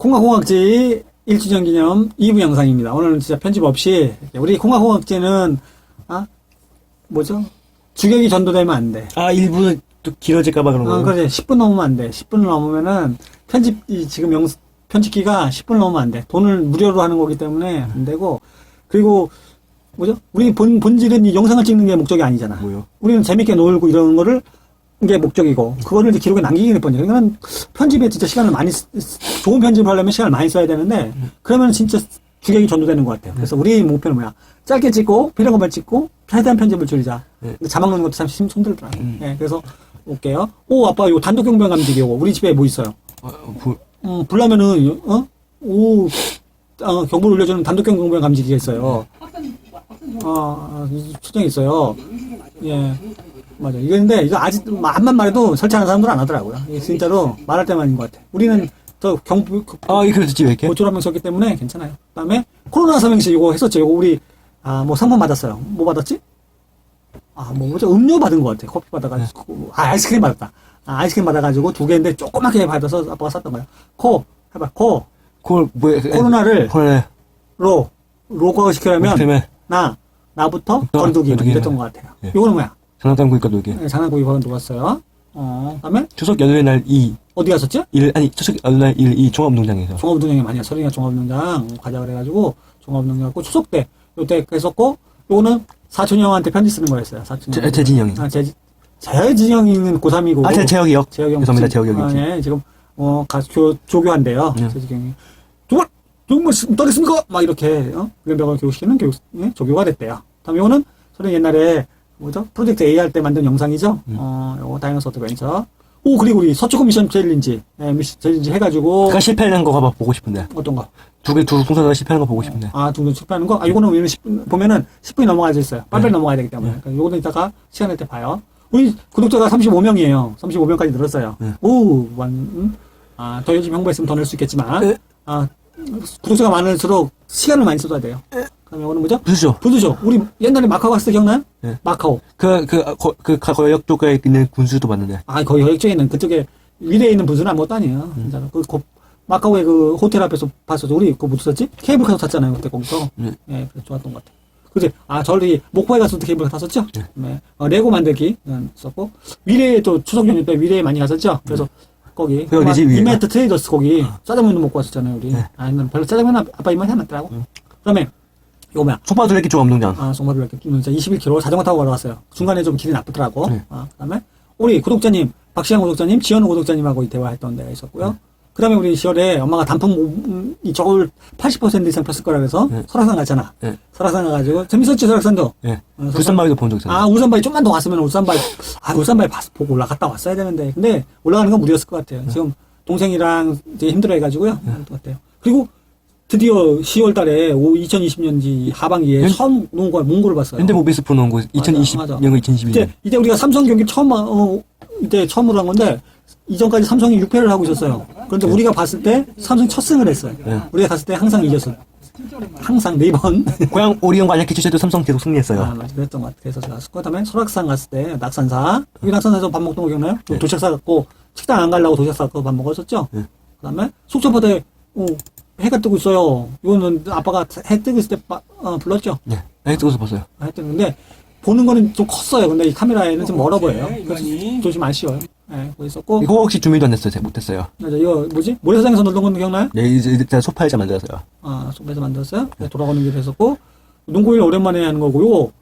콩가공학지 1주년 기념 2부 영상입니다. 오늘은 진짜 편집 없이 우리 콩가공학지는 아 뭐죠? 주객이 전도되면 안 돼. 아, 일부 또 길어질까봐 그런 아, 거. 그래 10분 넘으면 안 돼. 10분을 넘으면은 편집 이 지금 영 편집기가 10분 넘으면 안 돼. 돈을 무료로 하는 거기 때문에 안 되고 그리고 뭐죠? 우리 본 본질은 이 영상을 찍는 게 목적이 아니잖아. 뭐요? 우리는 재밌게 놀고 이러는 거를 게 목적이고 그거를 이제 기록에 남기기 뿐이에요. 그러니까 편집에 진짜 시간을 많이 쓰- 좋은 편집을 하려면 시간을 많이 써야 되는데 그러면 진짜 주객이 전도되는 것 같아요. 그래서 우리 목표는 뭐야? 짧게 찍고 필요한 것만 찍고 최대한 편집을 줄이자. 네. 근데 자막 넣는 것도 참 힘- 손들더라고요. 음. 예, 그래서 볼게요. 오 아빠 이거 단독 경보형 감지기 고 우리 집에 뭐 있어요? 어, 부, 음, 불나면은 어? 오 어, 경보를 울려주는 단독 경보형 감지기가 있어요. 어, 어, 수정이 있어요. 예. 맞아. 이거 근데 이거 아직 암만 말해도 설치하는 사람들은 안 하더라고요. 이게 진짜로 말할 때만인 것 같아. 우리는 더 경보 그- 아, 이거 그랬지, 왜 이렇게? 고출 한명 썼기 때문에 괜찮아요. 그 다음에 코로나 삼행시 이거 했었죠. 이거 우리 아 뭐 상품 받았어요. 뭐 받았지? 아 뭐 뭐죠? 음료 받은 것 같아. 커피 받아가지고 아 아이스크림 받았다. 아, 아이스크림 받아가지고 두 개인데 조그맣게 받아서 아빠가 샀던 거야. 코 해봐 코 콜, 뭐야? 코로나를 코로나. 로 로거 시키려면 나 나부터 어, 건두기. 이랬던 것 같아요. 예. 이거는 뭐야? 장난감 구니까 놀게. 네, 장난꾸기 버전 누웠어요. 어, 그다음에 추석 연휴의 날 2, 어디 갔었지? 1, 아니, 추석 연휴 날 1, 2 종합운동장에서. 종합운동장이 많이야. 서린이가 종합운동장 가자 그래가지고 종합운동장 갖고 추석 때 요때 했었고 요거는 사촌 형한테 편지 쓰는 거였어요. 사촌 재- 형. 재진이 형이. 아, 재 재진이 형이는 고3이고 아, 제, 재혁이 형. 재혁이 형 죄송합니다, 재혁이 형이. 아, 예, 지금 어 가, 교, 조교한대요. 네. 재진이 형이 정말 정말 못하겠습니까? 막 이렇게 어? 연병을 교육시키는 교육 예? 조교가 됐대요. 다음 요거는 서린 옛날에 뭐죠? 프로젝트 A 할 때 만든 영상이죠. 음. 어, 요거 다이너스 어드벤처. 오 그리고 우리 서초구 미션 챌린지, 예, 미션 챌린지 해가지고 그니까 실패하는 거 가봐 보고 싶은데. 어떤 거? 두 개, 두 송사가 실패하는 거 보고 싶은데. 아, 둥근 실패하는 거? 아, 요거는 우리는 10분, 보면은 10분이 넘어가져 있어요. 빨리빨리 네. 넘어가야 되기 때문에. 네. 그러니까 요거는 이따가 시간 날 때 봐요. 우리 구독자가 35명이에요. 35명까지 늘었어요. 네. 오, 완, 음? 아, 더 요즘 홍보했으면 더 낼 수 있겠지만, 네. 아, 구독자가 많을수록 시간을 많이 써야 돼요. 그럼 요거는 뭐죠? 부수죠. 부두죠. 우리 옛날에 마카오 갔을 때 기억나요? 네. 마카오. 그, 그, 아, 거, 그, 가- 거역 쪽에 있는 군수도 봤는데. 아, 거기 여액쪽에 있는 그쪽에 위례에 있는 분수는 아무것도 아니에요. 음. 진짜로. 그, 고- 마카오의 그 호텔 앞에서 봤었죠. 우리 그거 무슨 탔지? 케이블카도 탔잖아요. 그때 거기서. 네. 예, 그래서 좋았던 것 같아요. 그지? 아, 저희 목포에 갔을 때 케이블카 탔었죠? 네. 네. 어, 레고 만들기 음, 썼고 위례에 또 추석 연휴 때 위례에 많이 갔었죠? 그래서 거기 그? 이마트 트레이더스 거기 짜장면도 먹고 왔었잖아요, 우리. 네. 아, 난 별로 짜장면 아- 아빠 입맛에 안 맞더라고. 음. 그다음에 이거 뭐야? 소파두레기 종합운동장. 아, 이렇게 진짜 21km 자전거 타고 걸어갔어요. 중간에 좀 길이 나쁘더라고. 네. 아, 그다음에 우리 구독자님 박시영 구독자님, 지현우 구독자님하고 이 대화했던 데가 있었고요. 그다음에 우리 10월에 엄마가 단풍 음, 이 저걸 80% 이상 폈을 거라 그래서 네. 설악산 갔잖아. 네. 설악산 가가지고 재밌었지 설악산도. 예. 어, 불산마을도 본 적 있잖아. 아 울산바위 좀만 더 갔으면 울산바위 아 울산바위 봤- 보고 올라갔다 왔어야 되는데 근데 올라가는 건 무리였을 것 같아요. 지금 동생이랑 되게 힘들어해가지고요. 그럴 것 같아요. 그리고 드디어 10월 달에 2020년지 하반기에 연- 처음 농구 농구를 봤어요. 현대모비스 프로 농구 맞아. 2020년, 2021년. 이때 이때 우리가 삼성 경기 처음 어, 이때 처음으로 한 건데 이전까지 삼성이 6패를 하고 있었어요. 그런데 우리가 봤을 때 삼성이 첫 승을 했어요. 네. 우리가 갔을 때 항상 이겼어요. 항상 네 번. 고향 오리온과 안약기 취재도 삼성 계속 승리했어요. 아, 맞아. 그랬던 것 같아. 그래서 제가 갔을 거. 그다음에 설악산 갔을 때 낙산사. 여기 낙산사에서 밥 먹던 거 기억나요? 또 네. 도시락 싸갖고 식당 안 가려고 도시락 싸갖고 밥 먹었었죠? 네. 그다음에 속초바다에 어, 해가 뜨고 있어요. 이거는 아빠가 해 뜨고 있을 때 빠- 어, 불렀죠? 네. 나 찍어서 봤어요. 해 뜨는데 보는 거는 좀 컸어요. 근데 이 카메라에는 좀 멀어 보여요. 그래서 조심 아쉬워요. 네, 그거 있었고. 이거 혹시 준비도 안 됐어요. 제가 못했어요. 맞아, 이거 뭐지? 모래사장에서 놀던 건 기억나요? 네, 이제 일단 소파일자 만들었어요. 아, 소에서 만들었어요. 네, 돌아가는 길에 했었고, 농구일 오랜만에 하는 거고, 요거,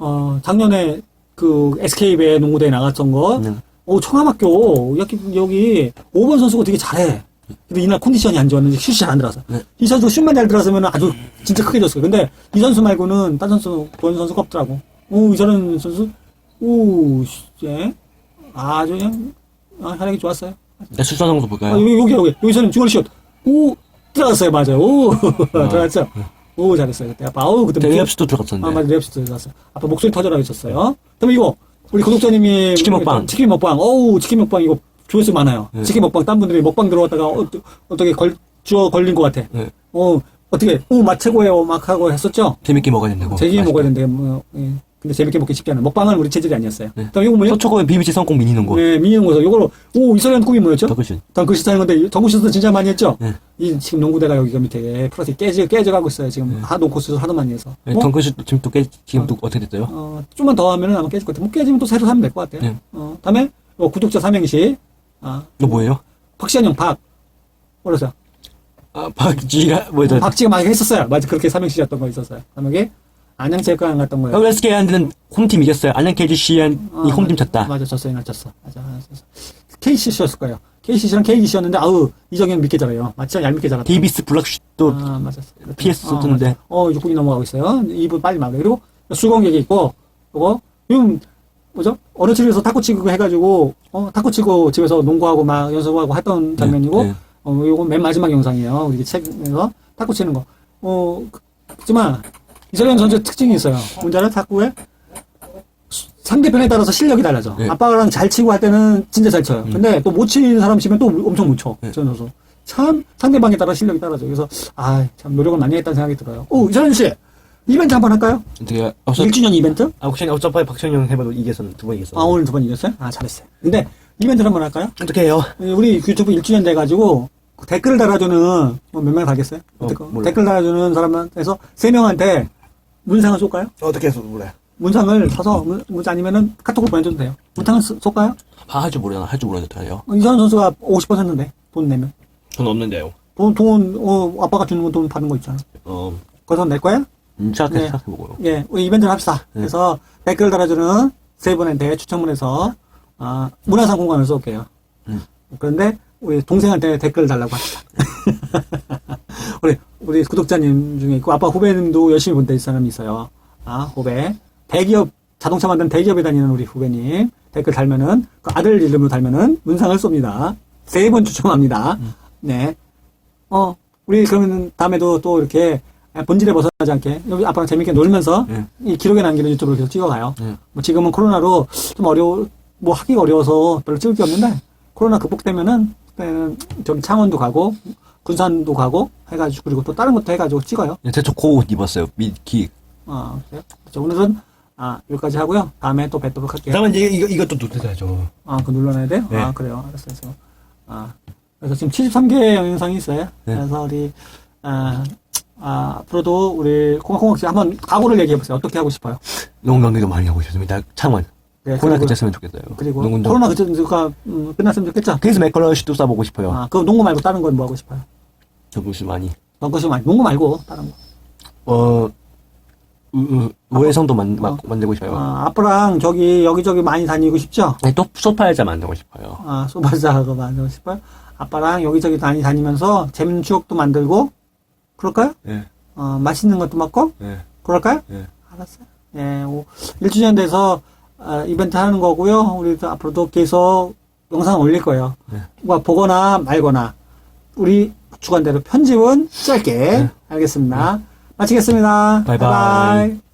어, 작년에 그 SK배 농구대회 나갔던 거, 네. 오, 청암학교, 여기, 여기, 5번 선수가 되게 잘해. 근데 이날 컨디션이 안 좋았는데 슛이 잘안 들어서. 네. 이 선수 슛만 잘 들어서면 아주 진짜 크게 졌어요. 근데 이 선수 말고는 딴 선수, 본 선수가 없더라고. 오, 저런 선수, 오, 씨, 예. 아주 그냥, 아, 활약이 좋았어요. 나 실수하는 것도 볼까요? 아, 여기, 여기, 여기. 여기서는 중거리 슛. 오, 들어갔어요. 맞아요. 오, 들어갔죠. 오, 잘했어요. 그때 아빠, 아우, 그때. 네, 랩스도 아, 들어갔었는데. 맞아. 랩스 들어갔어. 아빠 목소리 터져라 했었어요. 그다음에 이거, 우리 구독자님이. 치킨 먹방. 치킨 먹방. 어우, 치킨 먹방 이거 조회수 많아요. 네. 치킨 먹방. 딴 분들이 먹방 들어갔다가 어, 어떻게 걸, 주어 걸린 것 같아. 네. 어, 어떻게, 오, 맛 최고예요. 막 하고 했었죠? 재밌게 먹어야 된다고. 맛있게. 먹어야 되는데, 뭐, 예. 근데 재밌게 먹기 쉽지 않은 먹방은 우리 체질이 아니었어요. 네. 그다음 이거 뭐예요? 서초고의 비비치 성공 미니 농구. 네, 미니 농구에서 이거로 오 이소련 꿈이 뭐였죠? 덕크슛. 덩크슛 하는 건데 덩크슛은 진짜 많이 했죠. 네. 이 지금 농구대가 여기가 밑에 플러스 깨져 깨져가고 있어요. 지금 네. 하도 코스 하도 많이 해서. 네, 뭐, 덩크슛 지금 또 깨, 지금 또 어 떻게 됐어요? 어, 좀만 더 하면은 아마 깨질 것 같아요. 뭐 깨지면 또 새로 사면 될 것 같아요. 네. 어, 다음에 어, 구독자 삼행시. 아, 이거 뭐예요? 박시현형 박. 어렸어요. 아, 박지라, 뭐죠? 박지가 많이 했었어요. 맞아, 그렇게 삼행시였던 거 있었어요. 다음에 안양체육관 갔던 거예요. WSK 한테는 홈팀 이겼어요. 안녕 KGC한 아, 이 홈팀 맞아. 졌다. 맞아, 졌어요. 날 졌어. 맞아, 졌어. KCC였을 거예요. KCC랑 KGC였는데, 아우, 이정현 믿게 잘해요. 맞죠? 얄밉게 잘했다. 데이비스 블락슛도 아. PS 어. 맞아. 어, 6분이 넘어가고 있어요. 2분 빨리 막아. 그리고 수공격이 있고, 지금, 뭐죠? 어느 집에서 탁구 치고 해가지고, 어, 탁구 치고 집에서 농구하고 막 연습하고 했던 장면이고, 네. 어, 요거 맨 마지막 영상이에요. 우리 책에서 탁구 치는 거. 어, 그- 그렇지만, 이석현 선수의 특징이 있어요. 문제는 탁구에 수- 상대편에 따라서 실력이 달라져. 네. 아빠랑 잘 치고 할 때는 진짜 잘 쳐요. 음. 근데 또 못 치는 사람 치면 또 엄청 못 쳐. 네. 저 선수. 참 상대방에 따라 실력이 떨어져. 그래서 아, 참 노력을 많이 했다는 생각이 들어요. 오, 이석현 씨. 이벤트 한번 할까요? 어떻게, 어서, 1주년 이벤트? 아, 혹시 어차피 박찬영 해봐도 이겼었는 두번 이겼어. 아, 오늘 두 번 이겼어요? 아, 잘했어요. 근데 이벤트를 한번 할까요? 어떻게 해요? 우리 유튜브 1주년 돼가지고 댓글을 달아주는 뭐몇명 달겠어요? 어, 댓글, 몰라요. 댓글 달아주는 사람한테서 세 명한테 문상을 쏠까요? 어떻게 해서 몰라요? 문상을 사서 문, 문자 아니면은 카톡으로 보내줘도 돼요. 문상을 쏘- 쏠까요? 아, 할줄 모르잖아. 할 줄 모르는데 어떻게 해요? 어, 이선 선수가 50% 했는데 돈 내면 전 없는데요. 돈, 돈 어, 아빠가 주는 건돈 받는 거 있잖아. 어, 거기서 낼 거야? 음, 생각해, 네. 생각해보고요. 예, 우리 이벤트를 합시다. 네. 그래서 댓글 달아주는 세 분한테 추첨을 해서 아, 문화상품권을 쏠게요. 음. 그런데 우리 동생한테 댓글 달라고 합시다. 우리 우리 구독자님 중에 있고 아빠 후배님도 열심히 본다 사람이 있어요. 아 후배 대기업 자동차 만드는 대기업에 다니는 우리 후배님 댓글 달면은 그 아들 이름으로 달면은 문상을 쏩니다. 세분 추첨합니다. 네. 어 우리 그러면 다음에도 또 이렇게 본질에 벗어나지 않게 여기 아빠랑 재밌게 놀면서 네. 이 기록에 남기는 유튜브를 계속 찍어가요. 네. 뭐 지금은 코로나로 좀 어려워, 뭐 하기가 어려워서 별로 찍을 게 없는데, 코로나 극복되면은, 그때는 저기 창원도 가고, 군산도 가고, 해가지고, 그리고 또 다른 것도 해가지고 찍어요. 대초 코옷 입었어요. 미키. 아, 그래요? 그래서 오늘은, 아, 여기까지 하고요. 다음에 또 뵙도록 할게요. 그러면 이제 이거, 이것도 노트해야죠. 아, 그거 눌러놔야 돼요? 네. 아, 그래요. 알았어요. 그래서, 아, 그래서 지금 73개 영상이 있어요. 네. 그래서 우리, 아, 아, 앞으로도 우리 콩콩콩 씨 한번 각오를 얘기해보세요. 어떻게 하고 싶어요? 농구 경기도 많이 하고 싶습니다. 창원. 네, 코로나 그리고- 끝났으면 좋겠어요. 그리고 농구도. 코로나 그때가 음, 끝났으면 좋겠죠. 그래서 맥컬러시도 쏴보고 싶어요. 아, 그 농구 말고 다른 건 뭐 하고 싶어요? 정국수 많이. 농구 말고 농구 말고 다른 거. 어, 우, 우, 우회성도 만, 어. 만들고 싶어요. 아, 아빠랑 저기 여기저기 많이 다니고 싶죠? 아니, 또 소파일자 만들고 싶어요. 아, 소바자가 만들고 싶어요? 아빠랑 여기저기 많이 다니면서 재밌는 추억도 만들고 그럴까요? 예, 어, 맛있는 것도 먹고 예, 그럴까요? 예. 알았어요. 예, 오, 1주년 돼서 아, 이벤트 하는 거고요. 우리도 앞으로도 계속 영상 올릴 거예요. 네. 뭐 보거나 말거나 우리 주관대로 편집은 짧게 네. 알겠습니다. 마치겠습니다. 바이바이. 바이바이.